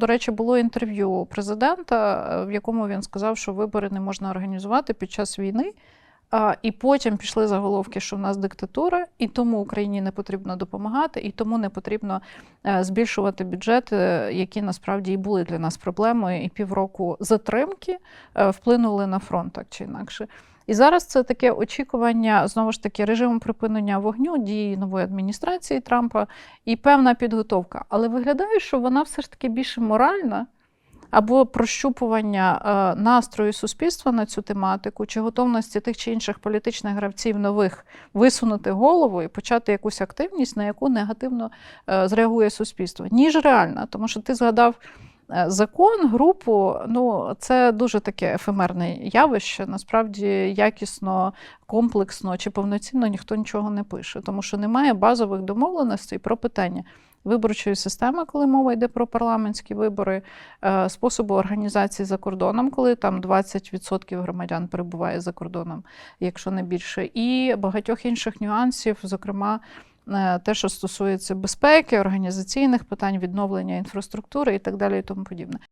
До речі, було інтерв'ю президента, е, в якому він сказав, що вибори не можна організувати під час війни. А, І потім пішли заголовки, що в нас диктатура, і тому Україні не потрібно допомагати, і тому не потрібно е, збільшувати бюджети, які насправді і були для нас проблемою, і півроку затримки е, вплинули на фронт так чи інакше. І зараз це таке очікування знову ж таки режиму припинення вогню дії нової адміністрації Трампа і певна підготовка. Але виглядає, що вона все ж таки більше моральна. Або прощупування е, настрою суспільства на цю тематику, чи готовності тих чи інших політичних гравців нових висунути голову і почати якусь активність, на яку негативно е, зреагує суспільство, ніж реальна. Тому що ти згадав е, закон, групу. Ну це дуже таке ефемерне явище. Насправді якісно, комплексно чи повноцінно ніхто нічого не пише, тому що немає базових домовленостей про питання. Виборчої системи, коли мова йде про парламентські вибори, е, способу організації за кордоном, коли там 20% громадян перебуває за кордоном, якщо не більше, і багатьох інших нюансів, зокрема. е, Те, що стосується безпеки, організаційних питань, відновлення інфраструктури і так далі, і тому подібне.